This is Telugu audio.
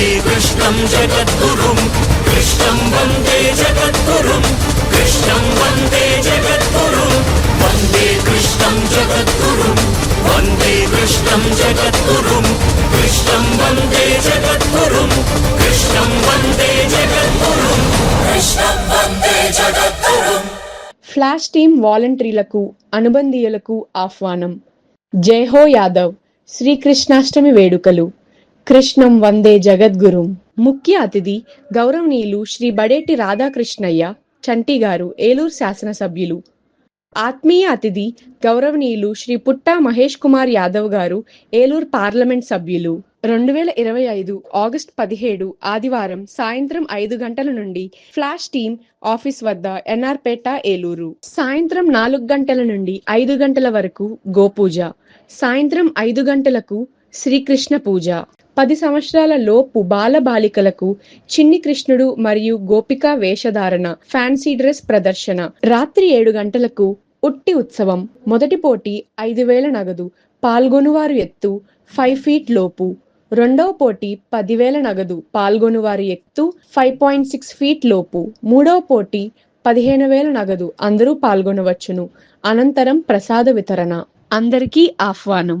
వందే జగద్గురుం. కృష్ణం వందే జగద్గురుం. కృష్ణం వందే జగద్గురుం. వందే కృష్ణం జగద్గురుం. వందే కృష్ణం జగద్గురుం. కృష్ణం వందే జగద్గురుం. కృష్ణం వందే జగద్గురుం. కృష్ణం వందే జగద్గురుం. ఫ్లాష్ టీం వాలంటీర్లకు అనుబంధీయులకు ఆహ్వానం. జై హో యాదవ్. శ్రీకృష్ణాష్టమి వేడుకలు. కృష్ణం వందే జగద్గురుం. ముఖ్య అతిథి గౌరవనీయులు శ్రీ బడేటి రాధాకృష్ణయ్య చంటి గారు ఏలూరు శాసనసభ్యులు. ఆత్మీయ అతిథి గౌరవనీయులు శ్రీ పుట్టా మహేష్ కుమార్ యాదవ్ గారు ఏలూరు పార్లమెంట్ సభ్యులు. రెండు వేల ఇరవై ఐదు ఆగస్ట్ పదిహేడు ఆదివారం సాయంత్రం ఐదు గంటల నుండి ఫ్లాష్ టీమ్ ఆఫీస్ వద్ద ఎన్ఆర్పేట ఏలూరు. సాయంత్రం నాలుగు గంటల నుండి ఐదు గంటల వరకు గోపూజ. సాయంత్రం ఐదు గంటలకు శ్రీకృష్ణ పూజ. పది సంవత్సరాల లోపు బాల బాలికలకు చిన్ని కృష్ణుడు మరియు గోపిక వేషధారణ ఫ్యాన్సీ డ్రెస్ ప్రదర్శన. రాత్రి ఏడు గంటలకు ఉట్టి ఉత్సవం. మొదటి పోటీ ఐదు వేల నగదు. పాల్గొనువారు ఎత్తు ఫైవ్ ఫీట్ లోపు. రెండవ పోటీ పదివేల నగదు. పాల్గొనువారి ఎత్తు ఫైవ్ పాయింట్ సిక్స్ ఫీట్ లోపు. మూడవ పోటీ పదిహేను వేల నగదు. అందరూ పాల్గొనవచ్చును. అనంతరం ప్రసాద వితరణ. అందరికీ ఆహ్వానం.